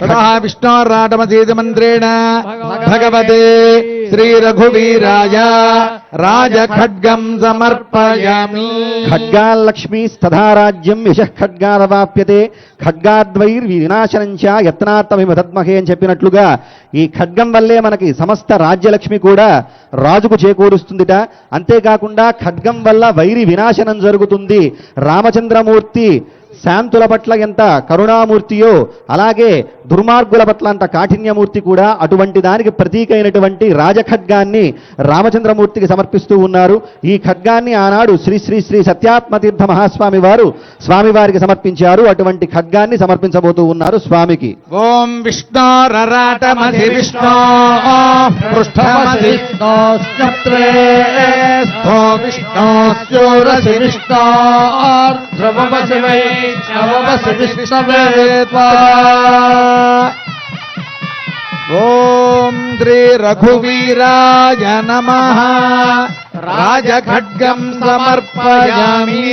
ततः विष्णोराटमसीतमन्त्रेण भगवते श्रीरघुवीराय राजखड्गम् समर्पयामि ఖడ్గాల్లక్ష్మీ స్థధారాజ్యం యశ ఖడ్గాలవాప్యతే ఖడ్గాద్వైర్వినాశనంచ యత్నార్థమిమ తద్మహే అని చెప్పినట్లుగా ఈ ఖడ్గం వల్లే మనకి సమస్త రాజ్యలక్ష్మి కూడా రాజుకు చేకూరుస్తుందిట అంతేకాకుండా ఖడ్గం వల్ల వైరి వినాశనం జరుగుతుంది రామచంద్రమూర్తి శాంతుల పట్ల ఎంత కరుణామూర్తియో అలాగే దుర్మార్గుల పట్ల అంత కాఠిన్యమూర్తి కూడా అటువంటి దానికి ప్రతీకైనటువంటి రాజఖడ్గాన్ని రామచంద్రమూర్తికి సమర్పిస్తూ ఉన్నారు. ఈ ఖడ్గాన్ని ఆనాడు శ్రీ శ్రీ శ్రీ సత్యాత్మతీర్థ మహాస్వామి వారు స్వామివారికి సమర్పించారు. అటువంటి ఖడ్గాన్ని సమర్పించబోతూ ఉన్నారు స్వామికి. ఓం విష్ణు విష్ణు विष्णोस्योरसि विष्णोर्ध्रुवमसि वै नवमसि विष्णवे त्वा ॐ श्रीरघुवीराय नमः राजखड्गम् समर्पयामि